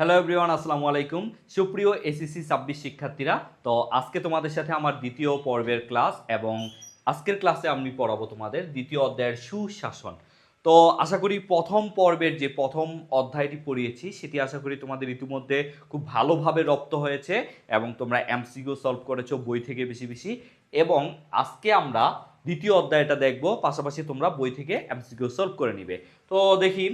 Hello everyone আসসালামু আলাইকুম। সুপ্রিয় এসিসি ছাব্বিশ শিক্ষার্থীরা, তো আজকে তোমাদের সাথে আমার দ্বিতীয় পর্বের ক্লাস এবং আজকের ক্লাসে আমি পড়াবো তোমাদের দ্বিতীয় অধ্যায়ের সুশাসন। তো আশা করি প্রথম পর্বের যে প্রথম অধ্যায়টি পড়িয়েছি, সেটি আশা করি তোমাদের ইতিমধ্যে খুব ভালোভাবে রপ্ত হয়েছে এবং তোমরা এমসিকিউ সলভ করেছ, বই থেকে বেশি বেশি। এবং আজকে আমরা দ্বিতীয় অধ্যায়টা দেখব, পাশাপাশি তোমরা বই থেকে এমসিকিউ সলভ করে নিবে। তো দেখি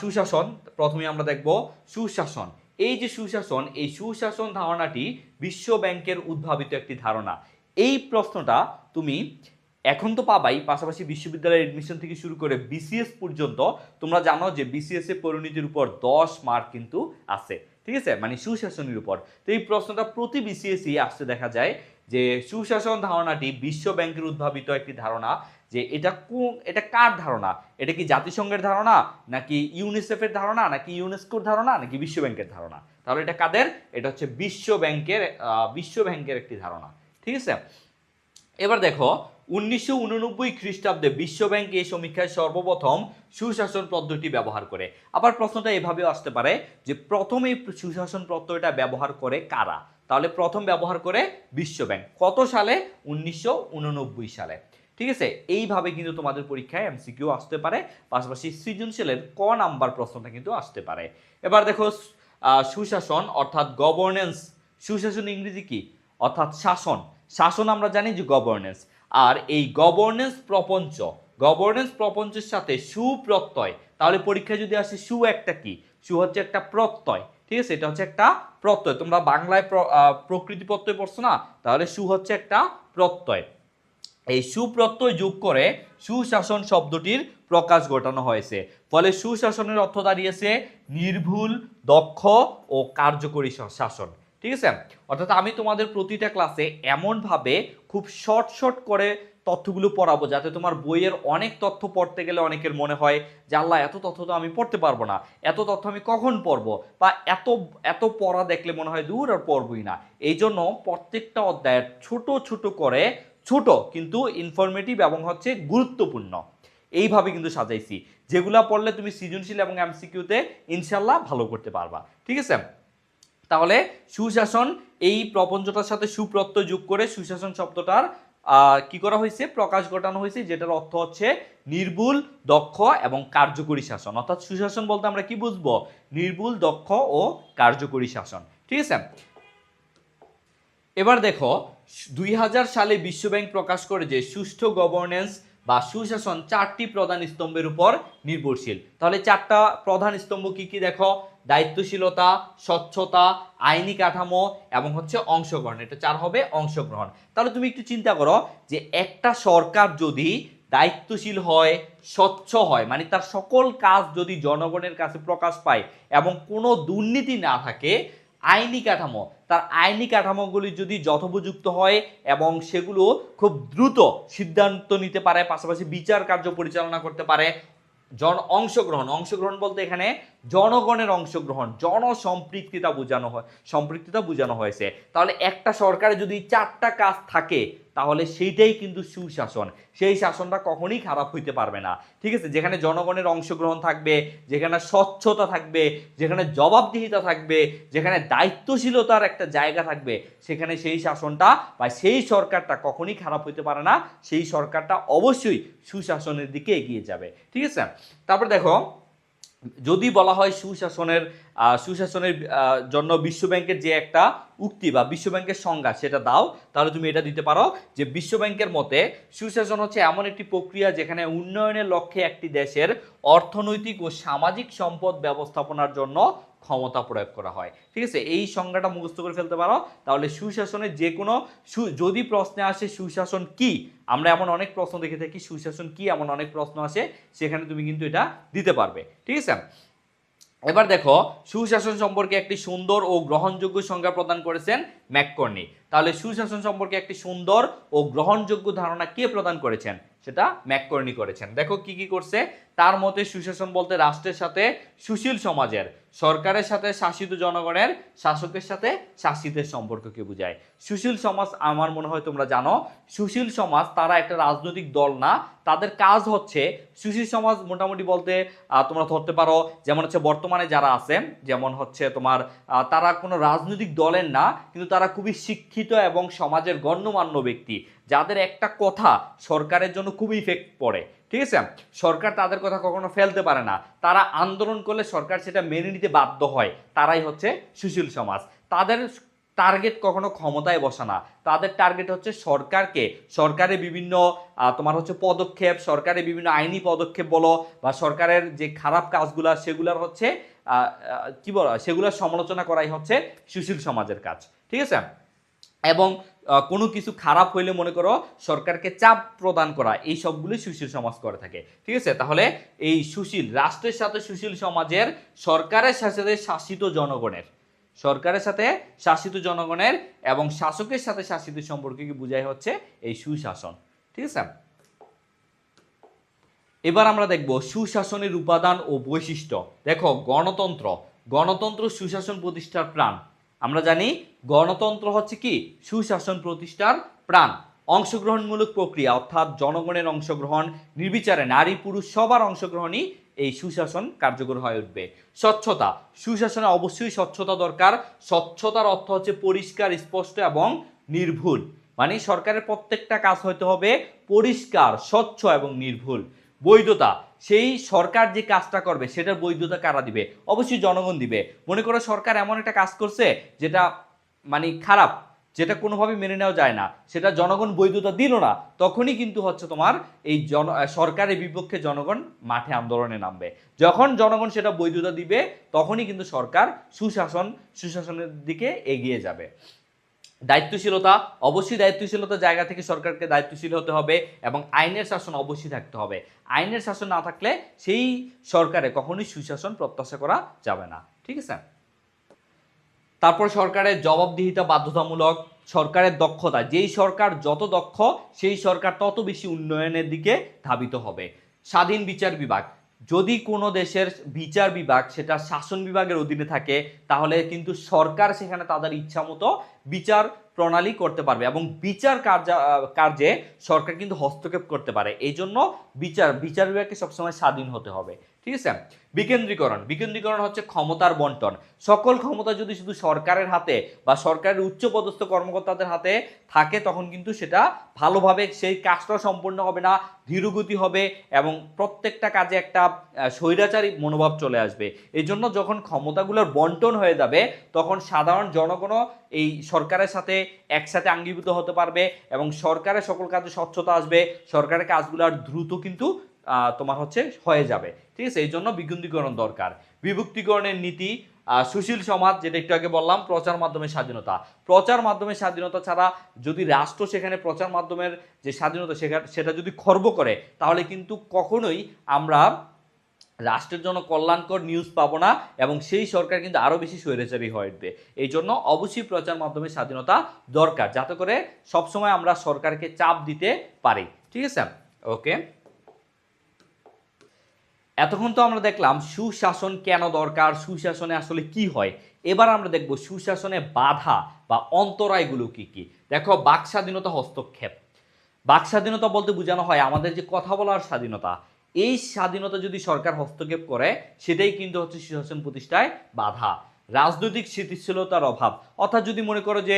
সুশাসন, প্রথমে আমরা দেখব সুশাসন। এই যে সুশাসন, এই সুশাসন ধারণাটি বিশ্ব ব্যাংকের উদ্ভাবিত একটি ধারণা। এই প্রশ্নটা তুমি এখন তো পাবাই, পাশাপাশি বিশ্ববিদ্যালয়ের এডমিশন থেকে শুরু করে বিসিএস পর্যন্ত তোমরা জানো যে বিসিএস এর পরিণতির উপর দশ মার্ক কিন্তু আছে। ঠিক আছে? মানে সুশাসনের উপর। তো এই প্রশ্নটা প্রতি বিসিএসই আসতে দেখা যায় যে সুশাসন ধারণাটি বিশ্ব ব্যাংকের উদ্ভাবিত একটি ধারণা। যে এটা কোন, এটা কার ধারণা? এটা কি জাতিসংঘের ধারণা? নাকি ইউনিসেফের ধারণা? নাকি ইউনেস্কোর ধারণা? নাকি বিশ্ব ব্যাংকের ধারণা? তাহলে এটা কাদের? এটা হচ্ছে বিশ্ব ব্যাংকের বিশ্ব ব্যাংকের একটি ধারণা। ঠিক আছে? এবার দেখো, উনিশশো উননব্বই খ্রিস্টাব্দে বিশ্ব ব্যাংক এই সমীক্ষায় সর্বপ্রথম সুশাসন পদ্ধতি ব্যবহার করে। আবার প্রশ্নটা এভাবেও আসতে পারে যে প্রথম এই সুশাসন পদ্ধতিটা ব্যবহার করে কারা? তাহলে প্রথম ব্যবহার করে বিশ্ব ব্যাংক কত সালে? উনিশশো উননব্বই সালে। ঠিক আছে? এইভাবে কিন্তু তোমাদের পরীক্ষায় এমসিকিউ আসতে পারে, পাশাপাশি সৃজনশীলের ক নাম্বার প্রশ্নটা কিন্তু আসতে পারে। এবার দেখো সুশাসন অর্থাৎ গভর্নেন্স সুশাসন ইংরেজি কি? অর্থাৎ শাসন। শাসন আমরা জানি যে গভর্নেন্স আর এই গভর্নেন্স প্রপঞ্চ গভর্নেন্স প্রপঞ্চের সাথে সুপ্রত্যয়। তাহলে পরীক্ষায় যদি আসে সু একটা কি? সু হচ্ছে একটা প্রত্যয়। ঠিক আছে? এটা হচ্ছে একটা প্রত্যয়। তোমরা বাংলায় প্রকৃতি প্রত্যয় পড়ছো না? তাহলে সু হচ্ছে একটা প্রত্যয়। এই সুপ্রত্যয় যোগ করে সুশাসন শব্দটির প্রকাশ ঘটানো হয়েছে। ফলে সুশাসনের অর্থ দাঁড়িয়েছে নির্ভুল, দক্ষ ও কার্যকরী শাসন। ঠিক আছে? অর্থাৎ আমি তোমাদের প্রতিটা ক্লাসে এমনভাবে খুব শর্ট শর্ট করে তথ্যগুলো পড়াবো যাতে তোমার বইয়ের অনেক তথ্য পড়তে গেলে অনেকের মনে হয় যে, আল্লাহ, এত তথ্য তো আমি পড়তে পারব না। এত তথ্য আমি কখন পড়ব? বা এত এত পড়া দেখলে মনে হয় দূর আর পড়বই না। এই জন্য প্রত্যেকটা অধ্যায়ের ছোট ছোট করে ছোট, কিন্তু ইনফরমেটিভ এবং হচ্ছে গুরুত্বপূর্ণ। এইভাবে কিন্তু সাজাইছি। যেগুলা পড়লে তুমি সৃজনশীল এবং এমসিকিউতে ইনশাল্লাহ ভালো করতে পারবা। ঠিক আছে? তাহলে সুশাসন, এই প্রপঞ্চটার সাথে সুপ্রত্যয় যোগ করে সুশাসন শব্দটার কি করা হয়েছে? প্রকাশ ঘটানো হয়েছে, যেটার অর্থ হচ্ছে নির্ভুল, দক্ষ এবং কার্যকরী শাসন। অর্থাৎ সুশাসন বলতে আমরা কি বুঝব? নির্ভুল, দক্ষ ও কার্যকরী শাসন। ঠিক আছে? এবার দেখো দুই হাজার সালে বিশ্বব্যাংক প্রকাশ করে যে সুষ্ঠু গভর্নেন্স বা সুশাসন চারটি প্রধান স্তম্ভের উপর নির্ভরশীল। তাহলে চারটা প্রধান স্তম্ভ কি কি দেখো? দায়িত্বশীলতা, স্বচ্ছতা, আইনি কাঠামো এবং হচ্ছে অংশগ্রহণ। এটা চার হবে অংশগ্রহণ। তাহলে তুমি একটু চিন্তা করো যে একটা সরকার যদি দায়িত্বশীল হয়, স্বচ্ছ হয় মানে তার সকল কাজ যদি জনগণের কাছে প্রকাশ পায় এবং কোনো দুর্নীতি না থাকে আইনি কাঠামো। তার আইনি কাঠামোগুলি যদি যথোপযুক্ত হয় এবং সেগুলো খুব দ্রুত সিদ্ধান্ত নিতে পারে, পাশাপাশি বিচার কার্য পরিচালনা করতে পারে, জন অংশগ্রহণ। অংশগ্রহণ বলতে এখানে জনগণের অংশগ্রহণ, জনসম্পৃক্ততা বোঝানো হয়, সম্পৃক্ততা বোঝানো হয়েছে। তাহলে একটা সরকারে যদি চারটা কাজ থাকে তাহলে সেইটাই কিন্তু সুশাসন। সেই শাসনটা কখনোই খারাপ হইতে পারবে না। ঠিক আছে? যেখানে জনগণের অংশগ্রহণ থাকবে, যেখানে স্বচ্ছতা থাকবে, যেখানে জবাবদিহিতা থাকবে, যেখানে দায়িত্বশীলতার একটা জায়গা থাকবে, সেখানে সেই শাসনটা বা সেই সরকারটা কখনই খারাপ হইতে পারে না। সেই সরকারটা অবশ্যই সুশাসনের দিকে এগিয়ে যাবে। ঠিক আছে? তারপর দেখো যদি বলা হয় সুশাসনের সুশাসনের জন্য বিশ্বব্যাংকের যে একটা উক্তি বা বিশ্বব্যাংকের সংজ্ঞা সেটা দাও, তাহলে তুমি এটা দিতে পারো যে বিশ্বব্যাংকের মতে সুশাসন হচ্ছে এমন একটি প্রক্রিয়া যেখানে উন্নয়নের লক্ষ্যে একটি দেশের অর্থনৈতিক ও সামাজিক সম্পদ ব্যবস্থাপনার জন্য ক্ষমতা প্রয়োগ করা হয়। ঠিক আছে? এই সংজ্ঞাটা মুখস্থ করে ফেলতে পারো। তাহলে সুশাসনের যে কোনো যদি প্রশ্নে আসে সুশাসন কি? আমরা এমন অনেক প্রশ্ন দেখে থাকি, সুশাসন কি? এমন অনেক প্রশ্ন আসে, সেখানে তুমি কিন্তু এটা দিতে পারবে। ঠিক আছে? এবার দেখো, সুশাসন সম্পর্কে একটি সুন্দর ও গ্রহণযোগ্য সংজ্ঞা প্রদান করেছেন ম্যাককর্নি। তাহলে সুশাসন সম্পর্কে একটি সুন্দর ও গ্রহণযোগ্য ধারণা কে প্রদান করেছেন? সেটা ম্যাককর্নি করেছেন। দেখো কি কি করছে? তার মতে সুশাসন বলতে রাষ্ট্রের সাথে সুশীল সমাজের, সরকারের সাথে শাসিত জনগণের, শাসকের সাথে শাসিতের সম্পর্ককে বোঝায়। সুশীল সমাজ আমার মনে হয় তোমরা জানো, সুশীল সমাজ তারা একটা রাজনৈতিক দল না, তাদের কাজ হচ্ছে সুশীল সমাজ মোটামুটি বলতে তোমরা ধরতে পারো, যেমন হচ্ছে বর্তমানে যারা আছে, যেমন হচ্ছে তোমার তারা কোনো রাজনৈতিক দলের না, কিন্তু তারা খুবই শিক্ষিত এবং সমাজের গণ্যমান্য ব্যক্তি, যাদের একটা কথা সরকারের জন্য খুবই ইফেক্ট পড়ে। ঠিক আছে? সরকার তাদের কথা কখনো ফেলতে পারে না। তারা আন্দোলন করলে সরকার সেটা মেনে নিতে বাধ্য হয়। তারাই হচ্ছে সুশীল সমাজ। তাদের টার্গেট কখনো ক্ষমতায় বসা না। তাদের টার্গেট হচ্ছে সরকারকে। সরকারের বিভিন্ন তোমার হচ্ছে পদক্ষেপ সরকারের বিভিন্ন আইনি পদক্ষেপ বলো বা সরকারের যে খারাপ কাজগুলো, সেগুলোর হচ্ছে কি বলো সেগুলোর সমালোচনা করাই হচ্ছে সুশীল সমাজের কাজ। ঠিক আছে? এবং কোনো কিছু খারাপ হইলে মনে করো সরকারকে চাপ প্রদান করা, এই সবগুলি সুশীল সমাজ করে থাকে। ঠিক আছে? তাহলে এই সুশীল, রাষ্ট্রের সাথে সুশীল সমাজের, সরকারের সাথে শাসিত জনগণের, সরকারের সাথে শাসিত জনগণের এবং শাসকের সাথে শাসিত সম্পর্ককে বোঝায় হচ্ছে? এই সুশাসন। ঠিক আছে? এবার আমরা দেখব সুশাসনের উপাদান ও বৈশিষ্ট্য। দেখো, গণতন্ত্র। গণতন্ত্র সুশাসন প্রতিষ্ঠার প্রাণ। আমরা জানি গণতন্ত্র হচ্ছে কি? সুশাসন প্রতিষ্ঠার প্রাণ। অংশগ্রহণমূলক প্রক্রিয়া, অর্থাৎ জনগণের অংশগ্রহণ, নির্বিচারে নারী, পুরুষ, সবার অংশগ্রহণই এই সুশাসন কার্যকর হয়ে উঠবে। স্বচ্ছতা, সুশাসনে অবশ্যই স্বচ্ছতা দরকার। স্বচ্ছতার অর্থ হচ্ছে পরিষ্কার, স্পষ্ট এবং নির্ভুল। মানে সরকারের প্রত্যেকটা কাজ হতে হবে পরিষ্কার, স্বচ্ছ এবং নির্ভুল। বৈধতা সেই সরকার যে কাজটা করবে, সেটার বৈধতা কারা দিবে? অবশ্যই জনগণ দিবে। মনে করো সরকার এমন একটা কাজ করছে, যেটা মানে খারাপ, যেটা কোনোভাবে মেনে নেওয়া যায় না। সেটা জনগণ বৈধতা দিল না, তখনই কিন্তু হচ্ছে তোমার এই জন সরকারের বিপক্ষে জনগণ মাঠে আন্দোলনে নামবে। যখন জনগণ সেটা বৈধতা দিবে, তখনই কিন্তু সরকার সুশাসন, সুশাসনের দিকে এগিয়ে যাবে। দায়িত্বশীলতা, অবশ্যই দায়িত্বশীলতার জায়গা থেকে সরকারকে দায়িত্বশীল হতে হবে এবং আইনের শাসন অবশ্যই থাকতে হবে। আইনের শাসন না থাকলে সেই সরকারে কখনোই সুশাসন প্রত্যাশা করা যাবে না। ঠিক আছে? তারপর সরকারের জবাবদিহিতা বাধ্যতামূলক, সরকারের দক্ষতা, যেই সরকার যত দক্ষ, সেই সরকার তত বেশি উন্নয়নের দিকে ধাবিত হবে। স্বাধীন বিচার বিভাগ, যদি কোনো দেশের বিচার বিভাগ সেটা শাসন বিভাগের অধীনে থাকে, তাহলে কিন্তু সরকার সেখানে তাদের ইচ্ছা মতো বিচার প্রণালী করতে পারবে এবং বিচার কার্য কার্যে সরকার কিন্তু হস্তক্ষেপ করতে পারে। এই জন্য বিচার বিচার বিভাগকে সবসময় স্বাধীন হতে হবে। ঠিক আছে? বিকেন্দ্রীকরণ। বিকেন্দ্রীকরণ হচ্ছে ক্ষমতার বন্টন। সকল ক্ষমতা যদি শুধু সরকারের হাতে বা সরকারের উচ্চপদস্থ কর্মকর্তাদের হাতে থাকে, তখন কিন্তু সেটা ভালোভাবে সেই কাজটা সম্পূর্ণ হবে না, ধীরগতি হবে এবং প্রত্যেকটা কাজে একটা স্বৈরাচারী মনোভাব চলে আসবে। এই জন্য যখন ক্ষমতাগুলোর বন্টন হয়ে যাবে, তখন সাধারণ জনগণও এই সরকারের সাথে একসাথে আঙ্গীভূত হতে পারবে এবং সরকারের সকল কাজে স্বচ্ছতা আসবে। সরকারের কাজগুলো আর দ্রুত কিন্তু তোমার হচ্ছে হয়ে যাবে। ঠিক আছে? এই জন্য বিকেন্দ্রীকরণ দরকার। বিভক্তিকরণের নীতি সুশীল সমাজ যেটা একটু আগে বললাম, প্রচার মাধ্যমে স্বাধীনতা। প্রচার মাধ্যমে স্বাধীনতা ছাড়া যদি রাষ্ট্র সেখানে প্রচার মাধ্যমের যে স্বাধীনতা সেটা যদি খর্ব করে, তাহলে কিন্তু কখনোই আমরা রাষ্ট্রের জন্য কল্যাণকর নিউজ পাবো না এবং সেই সরকার কিন্তু আরও বেশি স্বৈরাচারী হয়ে উঠবে। এই জন্য অবশ্যই প্রচার মাধ্যমে স্বাধীনতা দরকার, যাতে করে সবসময় আমরা সরকারকে চাপ দিতে পারি। ঠিক আছে? ওকে এতক্ষণ তো আমরা দেখলাম সুশাসন কেন দরকার, সুশাসনে আসলে কি হয়? এবার আমরা দেখব সুশাসনে বাধা বা অন্তরায়গুলো কি কি। দেখো, বাক স্বাধীনতা হস্তক্ষেপ। বাক স্বাধীনতা বলতে বোঝানো হয় আমাদের যে কথা বলার স্বাধীনতা এই স্বাধীনতা যদি সরকার হস্তক্ষেপ করে, সেটাই কিন্তু হচ্ছে সুশাসন প্রতিষ্ঠায় বাধা। রাজনৈতিক স্থিতিশীলতার অভাব। অর্থাৎ যদি মনে করো যে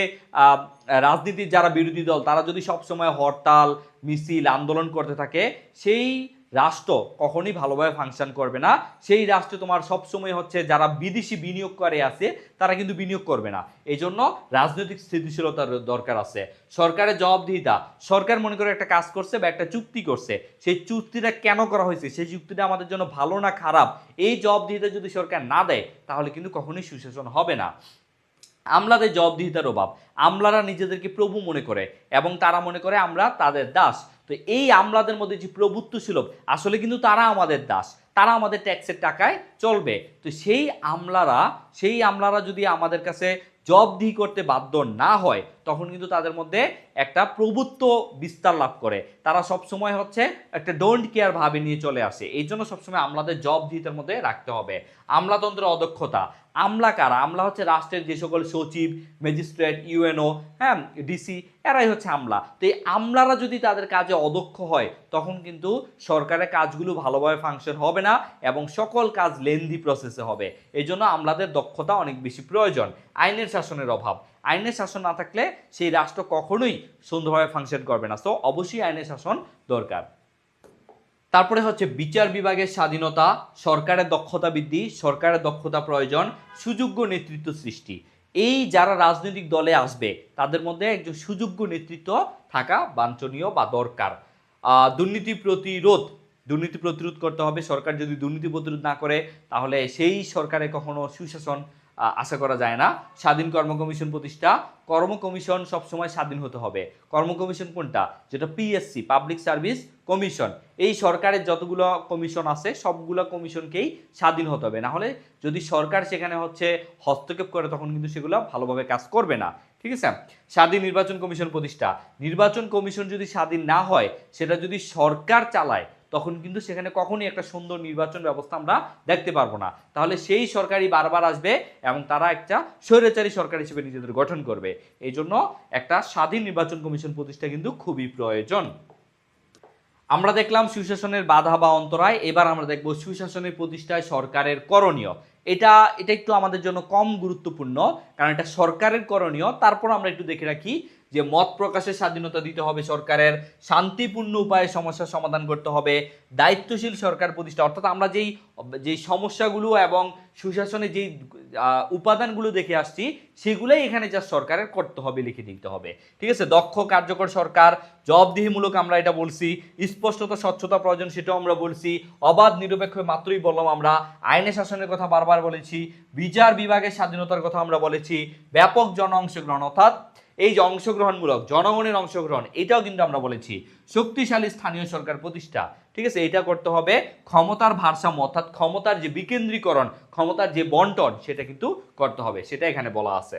রাজনীতির যারা বিরোধী দল, তারা যদি সবসময় হরতাল, মিছিল, আন্দোলন করতে থাকে, সেই রাষ্ট্র কখনই ভালোভাবে ফাংশন করবে না। সেই রাষ্ট্রে তোমার সবসময় হচ্ছে যারা বিদেশি বিনিয়োগ করে আছে, তারা কিন্তু বিনিয়োগ করবে না। এই জন্য রাজনৈতিক স্থিতিশীলতার দরকার আছে। সরকারের জবাবদিহিতা। সরকার মনে করে একটা কাজ করছে বা একটা চুক্তি করছে। সেই চুক্তিটা কেন করা হয়েছে? সেই চুক্তিটা আমাদের জন্য ভালো না খারাপ? এই জবাবদিহিতা যদি সরকার না দেয়, তাহলে কিন্তু কখনোই সুশাসন হবে না। আমলাদের জবাবদিহিতার অভাব। আমলারা নিজেদেরকে প্রভু মনে করে এবং তারা মনে করে আমরা তাদের দাস। তো এই আমলাদের মধ্যে যে প্রভুত্ব ছিল, আসলে কিন্তু তারা আমাদের দাস, তারা আমাদের ট্যাক্সের টাকায় চলবে। তো সেই আমলারা সেই আমলারা যদি আমাদের কাছে জবদি করতে বাধ্য না হয় তখন কিন্তু তাদের মধ্যে একটা প্রভুত্ব বিস্তার লাভ করে। তারা সব সময় হচ্ছে একটা ডোন্ট কেয়ার ভাবে নিয়ে চলে আসে। এই জন্য সবসময় আমলাদের জব দিতের মধ্যে রাখতে হবে। আমলাতন্ত্রের অদক্ষতা। আমলা কারা? আমলা হচ্ছে রাষ্ট্রের যে সকল সচিব ম্যাজিস্ট্রেট ইউএনও হ্যাঁ ডিসি এরাই হচ্ছে আমলা। তো এই আমলারা যদি তাদের কাজে অদক্ষ হয়, তখন কিন্তু সরকারের কাজগুলো ভালোভাবে ফাংশন হবে না এবং সকল কাজ লেন্দি প্রসেসে হবে। এই জন্য আমলাদের দক্ষতা অনেক বেশি প্রয়োজন। আইনের শাসনের অভাব। আইনের শাসন না থাকলে সেই রাষ্ট্র কখনোই সুন্দরভাবে ফাংশন করবে না। সো অবশ্যই আইনের শাসন দরকার। তারপরে হচ্ছে বিচার বিভাগের স্বাধীনতা, সরকারের দক্ষতা বৃদ্ধি, সরকারের দক্ষতা প্রয়োজন, সুযোগ্য নেতৃত্ব সৃষ্টি। এই যারা রাজনৈতিক দলে আসবে, তাদের মধ্যে একজন সুযোগ্য নেতৃত্ব থাকা বাঞ্ছনীয় বা দরকার। দুর্নীতি প্রতিরোধ দুর্নীতি প্রতিরোধ করতে হবে। সরকার যদি দুর্নীতি প্রতিরোধ না করে, তাহলে সেই সরকারে কখনো সুশাসন আশা করা যায় না। স্বাধীন কর্ম কমিশন প্রতিষ্ঠা, কর্ম কমিশন সবসময় স্বাধীন হতে হবে। কর্ম কমিশন কোনটা? যেটা পিএসসি পাবলিক সার্ভিস কমিশন এই সরকারের যতগুলো কমিশন আছে, সবগুলো কমিশনকেই স্বাধীন হতে হবে। না হলে যদি সরকার সেখানে হচ্ছে হস্তক্ষেপ করে, তখন কিন্তু সেগুলো ভালোভাবে কাজ করবে না। ঠিক আছে? স্বাধীন নির্বাচন কমিশন প্রতিষ্ঠা। নির্বাচন কমিশন যদি স্বাধীন না হয়, সেটা যদি সরকার চালায় তখন কিন্তু সেখানে কখনই একটা সুন্দর নির্বাচন ব্যবস্থা আমরা দেখতে পারব না। তাহলে সেই সরকারই বারবার আসবে এবং তারা একটা স্বৈরাচারী সরকার হিসেবে নিজেদের গঠন করবে। এই জন্য একটা স্বাধীন নির্বাচন কমিশন প্রতিষ্ঠা কিন্তু খুবই প্রয়োজন। আমরা দেখলাম সুশাসনের বাধা বা অন্তরায়, এবার আমরা দেখব সুশাসনের প্রতিষ্ঠায় সরকারের করণীয়। এটা এটা একটু আমাদের জন্য কম গুরুত্বপূর্ণ, কারণ এটা সরকারের করণীয়। তারপর আমরা একটু দেখে রাখি যে মত প্রকাশের স্বাধীনতা দিতে হবে সরকারের, শান্তিপূর্ণ উপায়ে সমস্যার সমাধান করতে হবে, দায়িত্বশীল সরকার প্রতিষ্ঠা। অর্থাৎ আমরা যেই যেই সমস্যাগুলো এবং সুশাসনে যেই উপাদানগুলো দেখে আসছি, সেগুলোই এখানে যা সরকারের করতে হবে, লিখে দিতে হবে। ঠিক আছে? দক্ষ, কার্যকর সরকার, জবাবদিহিমূলক আমরা এটা বলছি, স্পষ্টতা, স্বচ্ছতা প্রয়োজন সেটাও আমরা বলছি, অবাধ, নিরপেক্ষ মাত্রই বললাম আমরা আইনে শাসনের কথা বারবার বলেছি, বিচার বিভাগের স্বাধীনতার কথা আমরা বলেছি, ব্যাপক জন অংশগ্রহণ। অর্থাৎ এই যে অংশগ্রহণমূলক, জনগণের অংশগ্রহণ, এটাও কিন্তু আমরা বলেছি। শক্তিশালী স্থানীয় সরকার প্রতিষ্ঠা, ঠিক আছে? এটা করতে হবে ক্ষমতার ভারসাম্য, অর্থাৎ ক্ষমতার যে বিকেন্দ্রীকরণ, ক্ষমতার যে বন্টন, সেটা কিন্তু করতে হবে, সেটা এখানে বলা আছে।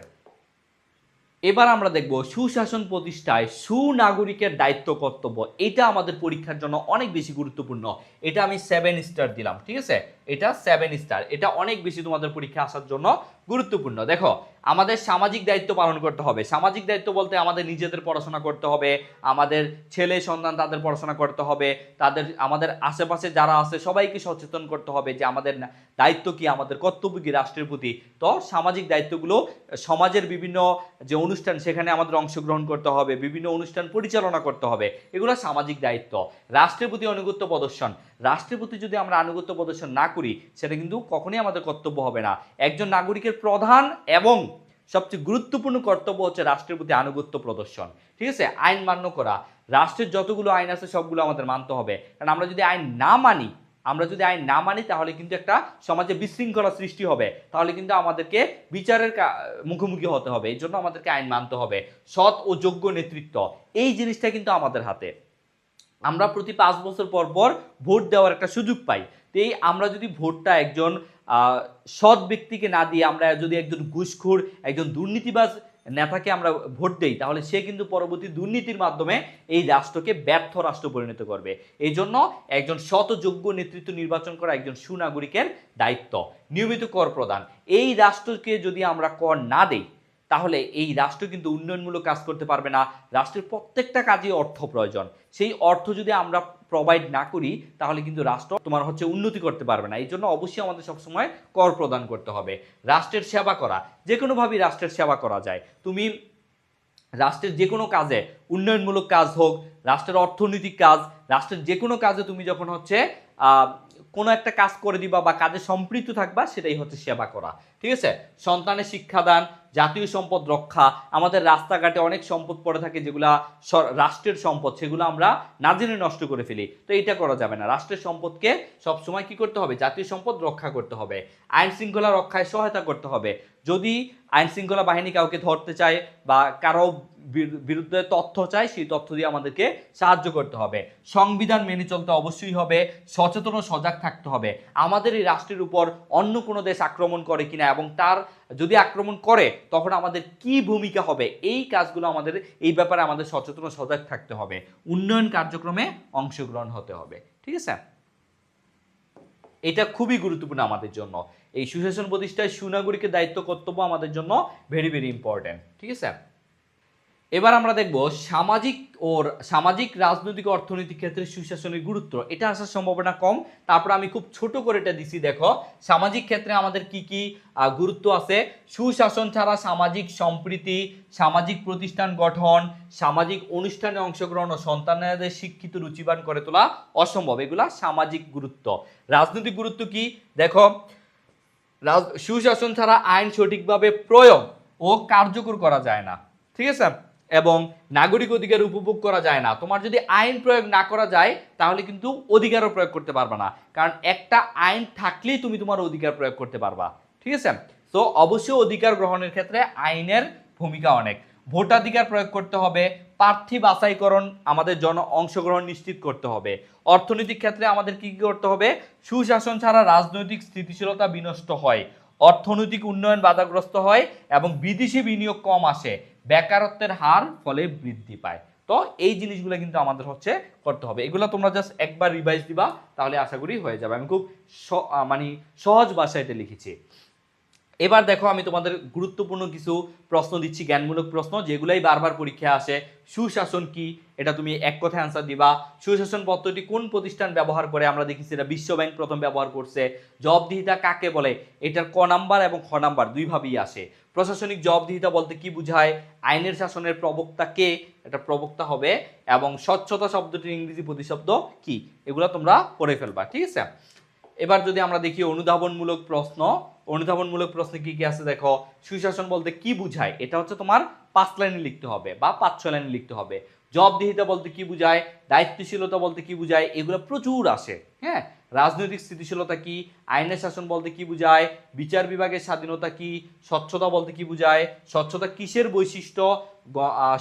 এবার আমরা দেখব সুশাসন প্রতিষ্ঠায় সুনাগরিকের দায়িত্ব কর্তব্য। এটা আমাদের পরীক্ষার জন্য অনেক বেশি গুরুত্বপূর্ণ। এটা আমি সেভেন স্টার দিলাম, ঠিক আছে? এটা সেভেন স্টার এটা অনেক বেশি তোমাদের পরীক্ষা আসার জন্য গুরুত্বপূর্ণ। দেখো, আমাদের সামাজিক দায়িত্ব পালন করতে হবে। সামাজিক দায়িত্ব বলতে আমাদের নিজেদের পড়াশোনা করতে হবে, আমাদের ছেলে, সন্তান তাদের পড়াশোনা করতে হবে, তাদের, আমাদের আশেপাশে যারা আছে সবাইকে সচেতন করতে হবে যে আমাদের দায়িত্ব কি, আমাদের কর্তব্য কি রাষ্ট্রের প্রতি। তো সামাজিক দায়িত্বগুলো, সমাজের বিভিন্ন যে অনুষ্ঠান, সেখানে আমাদের অংশগ্রহণ করতে হবে, বিভিন্ন অনুষ্ঠান পরিচালনা করতে হবে। এগুলো সামাজিক দায়িত্ব। রাষ্ট্রের প্রতি আনুগত্য প্রদর্শন। রাষ্ট্রের প্রতি যদি আমরা আনুগত্য প্রদর্শন না করি, সেটা কিন্তু কখনোই আমাদের কর্তব্য হবে না। একজন নাগরিকের প্রধান এবং সবচেয়ে গুরুত্বপূর্ণ কর্তব্য হচ্ছে রাষ্ট্রের প্রতি আনুগত্য প্রদর্শন। ঠিক আছে? আইন মান্য করা। রাষ্ট্রের যতগুলো আইন আছে, সবগুলো আমাদের মানতে হবে। কারণ আমরা যদি আইন না মানি, আমরা যদি আইন না মানি, তাহলে কিন্তু একটা সমাজে বিশৃঙ্খলা সৃষ্টি হবে। তাহলে কিন্তু আমাদেরকে বিচারের মুখোমুখি হতে হবে। এই জন্য আমাদেরকে আইন মানতে হবে। সৎ ও যোগ্য নেতৃত্ব। এই জিনিসটা কিন্তু আমাদের হাতে। আমরা প্রতি পাঁচ বছর পর পর ভোট দেওয়ার একটা সুযোগ পাই। তো এই আমরা যদি ভোটটা একজন সৎ ব্যক্তিকে না দিয়ে আমরা যদি একজন ঘুষখোর, একজন দুর্নীতিবাজ নেতাকে আমরা ভোট দেই, তাহলে সে কিন্তু পরবর্তী দুর্নীতির মাধ্যমে এই রাষ্ট্রকে ব্যর্থ রাষ্ট্র পরিণত করবে। এই জন্য একজন শত যোগ্য নেতৃত্ব নির্বাচন করা একজন সুনাগরিকের দায়িত্ব, নিয়মিত কর প্রদান। এই রাষ্ট্রকে যদি আমরা কর না দেই তাহলে এই রাষ্ট্র কিন্তু উন্নয়নমূলক কাজ করতে পারবে না। রাষ্ট্রের প্রত্যেকটা কাজে অর্থ প্রয়োজন। সেই অর্থ যদি আমরা প্রোভাইড না করি, তাহলে কিন্তু রাষ্ট্র তোমার হচ্ছে উন্নতি করতে পারবে না। এই জন্য অবশ্যই আমাদের সবসময় কর প্রদান করতে হবে। রাষ্ট্রের সেবা করা যে কোনোভাবেই রাষ্ট্রের সেবা করা যায়। তুমি রাষ্ট্রের যে কোনো কাজে উন্নয়নমূলক কাজ হোক, রাষ্ট্রের অর্থনৈতিক কাজ, রাষ্ট্রের যে কোনো কাজে তুমি যখন হচ্ছে কোনো একটা কাজ করে দিবা বা কাজে সম্পৃক্ত থাকবা, সেটাই হচ্ছে সেবা করা। ঠিক আছে? সন্তানের শিক্ষাদান, জাতীয় সম্পদ রক্ষা, আমাদের রাস্তাঘাটে অনেক সম্পদ পড়ে থাকে যেগুলা রাষ্ট্রের সম্পদ, সেগুলো আমরা না জেনে নষ্ট করে ফেলি। তো এটা করা যাবে না। রাষ্ট্রের সম্পদকে সবসময় কি করতে হবে? জাতীয় সম্পদ রক্ষা করতে হবে। আইন শৃঙ্খলা রক্ষায় সহায়তা করতে হবে। যদি আইন শৃঙ্খলা বাহিনী কাউকে ধরতে চায় বা কারও বিরু- বিরুদ্ধে তথ্য চায়, সেই তথ্য দিয়ে আমাদেরকে সাহায্য করতে হবে। সংবিধান মেনে চলতে অবশ্যই হবে। সচেতন ও সজাগ সজাগ থাকতে হবে। আমাদের এই রাষ্ট্রের উপর অন্য কোনো দেশ আক্রমণ করে কিনা এবং তার যদি আক্রমণ করে, তখন আমাদের কি ভূমিকা হবে? এই কাজগুলো আমাদের, এই ব্যাপারে আমাদের সচেতন সজাগ থাকতে হবে। উন্নয়ন কার্যক্রমে অংশগ্রহণ হতে হবে। ঠিক আছে? এটা খুবই গুরুত্বপূর্ণ আমাদের জন্য। এই সুশাসন প্রতিষ্ঠায় সুনাগরিকের দায়িত্ব কর্তব্য আমাদের জন্য ভেরি ভেরি ইম্পর্টেন্ট ঠিক আছে? এবার আমরা দেখব সামাজিক ওর সামাজিক রাজনৈতিক অর্থনৈতিক ক্ষেত্রে সুশাসনের গুরুত্ব। এটা আসার সম্ভাবনা কম। তারপর আমি খুব ছোট করে এটা দিছি, দেখো। সামাজিক ক্ষেত্রে আমাদের কি কি গুরুত্ব আছে? সুশাসন ছাড়া সামাজিক সম্প্রীতি, সামাজিক প্রতিষ্ঠান গঠন, সামাজিক অনুষ্ঠানে অংশগ্রহণ ও সন্তানদের শিক্ষিত রুচিবান করে তোলা অসম্ভব। এগুলা সামাজিক গুরুত্ব। রাজনৈতিক গুরুত্ব কি? দেখো সুশাসন ছাড়া আইন সঠিকভাবে প্রয়োগ ও কার্যকর করা যায় না। ঠিক আছে? এবং নাগরিক অধিকার উপভোগ করা যায় না। তোমার যদি আইন প্রয়োগ না করা যায়, তাহলে কিন্তু অধিকারও প্রয়োগ করতে পারবা না। কারণ একটা আইন থাকলেই তুমি তোমার অধিকার প্রয়োগ করতে পারবা। ঠিক আছে? তো অবশ্যই অধিকার গ্রহণের ক্ষেত্রে আইনের ভূমিকা অনেক। ভোটাধিকার প্রয়োগ করতে হবে, প্রার্থী বাছাইকরণ আমাদের জন অংশগ্রহণ নিশ্চিত করতে হবে। অর্থনৈতিক ক্ষেত্রে আমাদের কি কি করতে হবে? সুশাসন ছাড়া রাজনৈতিক স্থিতিশীলতা বিনষ্ট হয়। অর্থনৈতিক উন্নয়ন বাধাগ্রস্ত হয় এবং বিদেশি বিনিয়োগ কম আসে। বেকারত্বের হার ফলে বৃদ্ধি পায়। তো এই জিনিসগুলো কিন্তু আমাদের হচ্ছে করতে হবে। এগুলো তোমরা জাস্ট একবার রিভাইজ দিবা, তাহলে আশা করি হয়ে যাবে। আমি খুব মানে সহজ ভাষায় এটা লিখেছি। এবার দেখো আমি তোমাদের গুরুত্বপূর্ণ কিছু প্রশ্ন দিচ্ছি, জ্ঞানমূলক প্রশ্ন, যেগুলাই বারবার পরীক্ষায় আসে। সুশাসন কি? এটা তুমি এক কথায় অ্যান্সার দিবা। সুশাসন পদ্ধতি কোন প্রতিষ্ঠান ব্যবহার করে? আমরা দেখেছি এটা বিশ্ব ব্যাংক প্রথম ব্যবহার করছে। জবদিহিতা কাকে বলে? এটার ক নাম্বার এবং খ নাম্বার দুইভাবেই আসে। প্রশাসনিক জবদিহিতা বলতে কি বোঝায়? আইনের শাসনের প্রবক্তা কে? এটা প্রবক্তা হবে। এবং স্বচ্ছতা শব্দটির ইংরেজি প্রতিশব্দ কি? এগুলো তোমরা পড়ে ফেলবা, ঠিক আছে? এবার যদি আমরা দেখি অনুধাবনমূলক প্রশ্ন, অনুধাবনমূলক প্রশ্নে কি কি আছে দেখো? সুশাসন বলতে কি বুঝায়? এটা হচ্ছে তোমার পাঁচ লাইনে লিখতে হবে বা পাঁচ ছয় লাইনে লিখতে হবে। জবাবদিহিতা বলতে কি বুঝায়? দায়িত্বশীলতা বলতে কি বুঝায়? এগুলো প্রচুর আসে হ্যাঁ? রাজনৈতিক স্থিতিশীলতা কি? আইনের শাসন বলতে কি বুঝায়? বিচার বিভাগের স্বাধীনতা কি? স্বচ্ছতা বলতে কি বুঝায়? স্বচ্ছতা কিসের বৈশিষ্ট্য?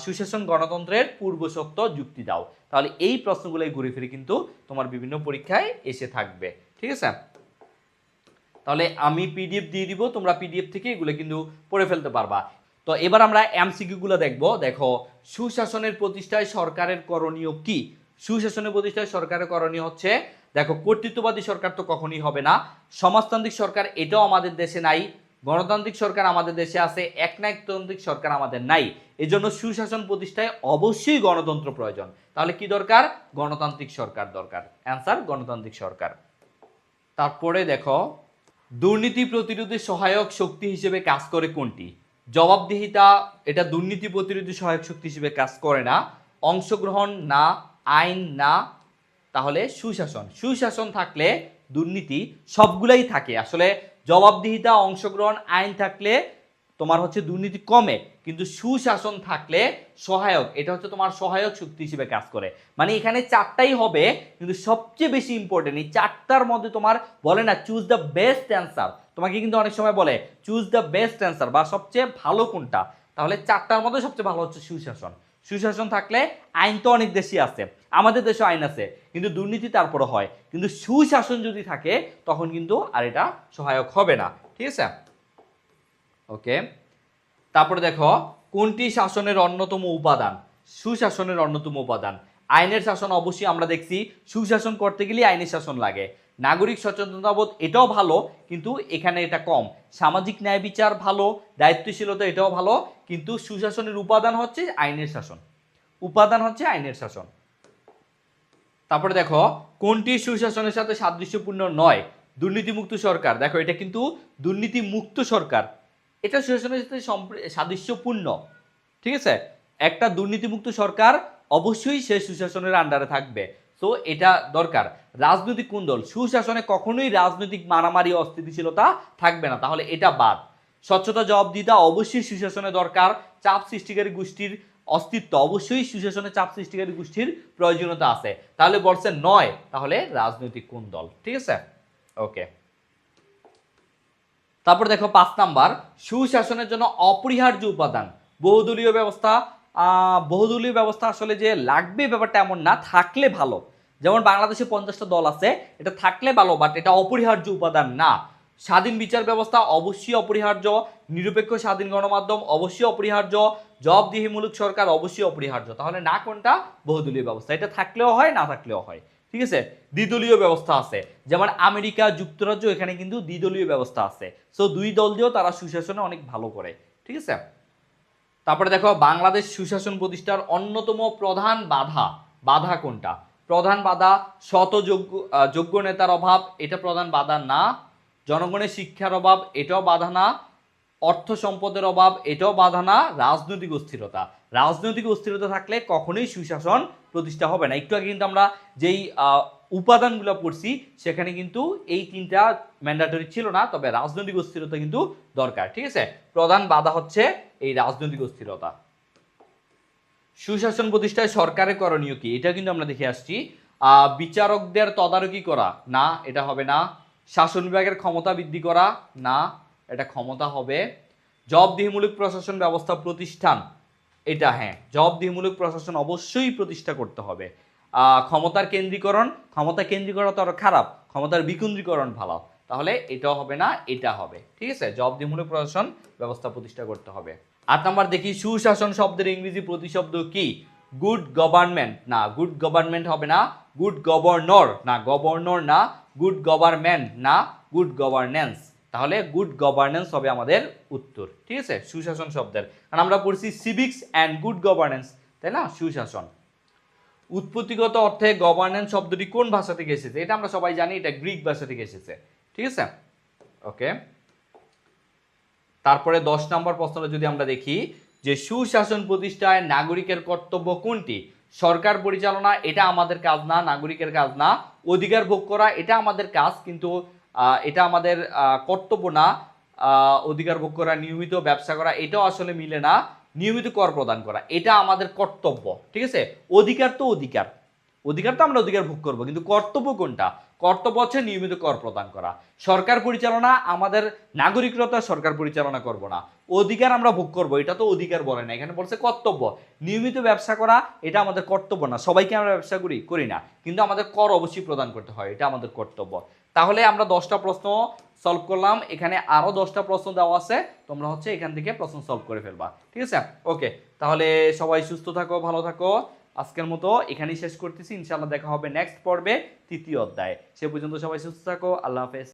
সুশাসন গণতন্ত্রের পূর্বশক্ত যুক্তি দাও। তাহলে এই প্রশ্নগুলোই ঘুরে ফিরে কিন্তু তোমার বিভিন্ন পরীক্ষায় এসে থাকবে। ঠিক আছে? তাহলে আমি পিডিএফ দিয়ে দিব, তোমরা পিডিএফ থেকে এগুলো কিন্তু পড়ে ফেলতে পারবা। তো এবার আমরা এমসিকিউ গুলো দেখব। দেখো, সুশাসনের প্রতিষ্ঠায় সরকারের করণীয় কি? সুশাসনের প্রতিষ্ঠায় সরকারের করণীয় হচ্ছে, দেখো, কর্তৃত্ববাদী সরকার তো কখনই হবে না। সমাজতান্ত্রিক সরকার এটাও আমাদের দেশে নাই। গণতান্ত্রিক সরকার আমাদের দেশে আছে, একনায়কতান্ত্রিক সরকার আমাদের নাই। এজন্য সুশাসন প্রতিষ্ঠায় অবশ্যই গণতন্ত্র প্রয়োজন। তাহলে কি দরকার? গণতান্ত্রিক সরকার দরকার। অ্যান্সার গণতান্ত্রিক সরকার। তারপরে দেখো, দুর্নীতি প্রতিরোধে সহায়ক শক্তি হিসেবে কাজ করে কোনটি? জবাবদিহিতা, এটা দুর্নীতি প্রতিরোধী সহায়ক শক্তি হিসেবে কাজ করে না, অংশগ্রহণ না, আইন না, তাহলে সুশাসন। সুশাসন থাকলে দুর্নীতি সবগুলাই থাকে। আসলে জবাবদিহিতা, অংশগ্রহণ, আইন থাকলে তোমার হচ্ছে দুর্নীতি কমে, কিন্তু সুশাসন থাকলে সহায়ক, এটা হচ্ছে তোমার সহায়ক শক্তি হিসেবে কাজ করে। মানে এখানে চারটাই হবে, কিন্তু সবচেয়ে বেশি ইম্পর্টেন্ট এই চারটার মধ্যে তোমার বলে না চুজ দ্য বেস্ট অ্যান্সার তোমাকে কিন্তু অনেক সময় বলে চুজ দ্য বেস্ট অ্যান্সার বা সবচেয়ে ভালো কোনটা? তাহলে চারটার মধ্যে সবচেয়ে ভালো হচ্ছে সুশাসন। সুশাসন থাকলে আইন তো অনেক দেশই আছে, আমাদের দেশে আইন আছে, কিন্তু দুর্নীতি তারপরে হয়। কিন্তু সুশাসন যদি থাকে, তখন কিন্তু আর এটা সহায়ক হবে না। ঠিক আছে? ওকে তারপরে দেখো, কোনটি শাসনের অন্যতম উপাদান? সুশাসনের অন্যতম উপাদান। আইনের শাসন অবশ্যই আমরা দেখছি, সুশাসন করতে গেলে আইনের শাসন লাগে। নাগরিক সচেতনতাবোধ এটাও ভালো, কিন্তু এখানে এটা কম। সামাজিক ন্যায় বিচার ভালো, দায়িত্বশীলতা এটাও ভালো, কিন্তু সুশাসনের উপাদান হচ্ছে আইনের শাসন। উপাদান হচ্ছে আইনের শাসন। তারপরে দেখো, কোনটি সুশাসনের সাথে সাদৃশ্যপূর্ণ নয়? দুর্নীতিমুক্ত সরকার। দেখো, এটা কিন্তু দুর্নীতিমুক্ত সরকার। এটা সুশাসনের সাথে সাদৃশ্যপূর্ণ, ঠিক আছে? একটা দুর্নীতিমুক্ত সরকার অবশ্যই সে সুশাসনের আন্ডারে থাকবে। তো এটা দরকার। রাজনৈতিক কোন দল? সুশাসনে কখনোই রাজনৈতিক মারামারি, অস্থিতিশীলতা থাকবে না। তাহলে এটা বাদ। স্বচ্ছতা, জবাবদিহিতা অবশ্যই সুশাসনে দরকার। চাপ সৃষ্টিকারী গোষ্ঠীর অস্তিত্ব অবশ্যই সুশাসনে চাপ সৃষ্টিকারী গোষ্ঠীর প্রয়োজনীয়তা আছে। তাহলে বলছে নয়। তাহলে রাজনৈতিক কোন দল? ঠিক আছে? ওকে তারপর দেখো পাঁচ নাম্বার, সুশাসনের জন্য অপরিহার্য উপাদান। বহুদলীয় ব্যবস্থা বহুদলীয় ব্যবস্থা আসলে যে লাগবে ব্যাপারটা এমন না, থাকলে ভালো। যেমন বাংলাদেশে পঞ্চাশটা দল আছে, এটা থাকলে ভালো বাট এটা অপরিহার্য উপাদান না। স্বাধীন বিচার ব্যবস্থা অবশ্যই অপরিহার্য, নিরপেক্ষ স্বাধীন গণমাধ্যম অবশ্যই অপরিহার্য, জবাবদিহিমূলক সরকার অবশ্যই অপরিহার্য। তাহলে না কোনটা? বহুদলীয় ব্যবস্থা। এটা থাকলেও হয়, না থাকলেও হয়। ঠিক আছে? দ্বিদলীয় ব্যবস্থা আছে। যেমন আমেরিকা, যুক্তরাজ্য, এখানে কিন্তু দ্বিদলীয় ব্যবস্থা আছে। সো দুই দল দিয়েও তারা সুশাসনে অনেক ভালো করে। ঠিক আছে? তারপরে দেখো, বাংলাদেশ সুশাসন প্রতিষ্ঠার অন্যতম প্রধান বাধা। বাধা কোনটা? প্রধান বাধা শত যোগ্য যোগ্য নেতার অভাব, এটা প্রধান বাধা না। জনগণের শিক্ষার অভাব, এটাও বাধা না। অর্থ সম্পদের অভাব, এটাও বাধা না, রাজনৈতিক অস্থিরতা। রাজনৈতিক অস্থিরতা থাকলে কখনোই সুশাসন প্রতিষ্ঠা হবে না। একটু আগে কিন্তু আমরা যেই উপাদানগুলো পড়ছি, সেখানে কিন্তু এই তিনটা ম্যান্ডাটরি ছিল না, তবে রাজনৈতিক অস্থিরতা কিন্তু দরকার, ঠিক আছে? প্রধান বাধা হচ্ছে এই রাজনৈতিক অস্থিরতা। সুশাসন প্রতিষ্ঠায় সরকারের করণীয় কি? এটা কিন্তু আমরা দেখে আসছি। বিচারকদের তদারকি করা, না, এটা হবে না। শাসন বিভাগের ক্ষমতা বৃদ্ধি করা, না। এটা ক্ষমতা হবে। জবাবদিহিমূলক প্রশাসন ব্যবস্থা প্রতিষ্ঠান, এটা হ্যাঁ জবাবদিহিমূলক প্রশাসন অবশ্যই প্রতিষ্ঠা করতে হবে। ক্ষমতার কেন্দ্রীকরণ, ক্ষমতা কেন্দ্রীকরণ তো আরও খারাপ, ক্ষমতার বিকেন্দ্রীকরণ ভালো, তাহলে এটাও হবে না, এটা হবে, ঠিক আছে? জবাবদিহিমূলক প্রশাসন ব্যবস্থা প্রতিষ্ঠা করতে হবে। আট নাম্বার দেখি, সুশাসন শব্দের ইংরেজি প্রতিশব্দ কি? গুড গভর্নমেন্ট না গুড গভর্নমেন্ট হবে না গুড গভর্নর না গভর্নর না গুড গভর্নমেন্ট না গুড গভর্নেন্স তাহলে গুড গভর্নেন্স হবে আমাদের উত্তর, ঠিক আছে? সুশাসন শব্দের। কারণ আমরা পড়ছি সিভিক্স অ্যান্ড গুড গভর্নেন্স তাই না? সুশাসন। উৎপত্তিগত অর্থে গভর্নেন্স শব্দটি কোন ভাষা থেকে এসেছে? এটা আমরা সবাই জানি, এটা গ্রিক ভাষা থেকে এসেছে, ঠিক আছে? ওকে তারপরে দশ নম্বর প্রশ্নটা যদি আমরা দেখি, যে সুশাসন প্রতিষ্ঠায় নাগরিকের কর্তব্য কোনটি? সরকার পরিচালনা, এটা আমাদের কাজ না, নাগরিকের কাজ না। অধিকার ভোগ করা, এটা আমাদের কাজ, কিন্তু এটা আমাদের কর্তব্য না। অধিকার ভোগ করা, নিয়মিত ব্যবসা করা, এটাও আসলে মিলে না। নিয়মিত কর প্রদান করা, এটা আমাদের কর্তব্য, ঠিক আছে? অধিকার তো অধিকার। অধিকার তো আমরা অধিকার ভোগ করব, কিন্তু কর্তব্য কোনটা? কর্তব্য হচ্ছে নিয়মিত কর প্রদান করা। সরকার পরিচালনা, আমাদের নাগরিকরা সরকার পরিচালনা করব না। অধিকার আমরা ভোগ করব, এটা তো অধিকার বলে না, এখানে বলছে কর্তব্য। নিয়মিত ব্যবসা করা, এটা আমাদের কর্তব্য না, সবাইকে আমরা ব্যবসা করি করি না। কিন্তু আমাদের কর অবশ্যই প্রদান করতে হয়, এটা আমাদের কর্তব্য। তাহলে আমরা দশটা প্রশ্ন সলভ করলাম। এখানে আরও দশটা প্রশ্ন দেওয়া আছে। তোমরা হচ্ছে এখান থেকে প্রশ্ন সলভ করে ফেলবা। ঠিক আছে? ওকে, তাহলে সবাই সুস্থ থাকো, ভালো থাকো। আজকের মতো এখানেই শেষ করতেছি। ইনশাআল্লাহ দেখা হবে নেক্সট পর্বে, তৃতীয় অধ্যায়। সে পর্যন্ত সবাই সুস্থ থাকো। আল্লাহ হাফেজ।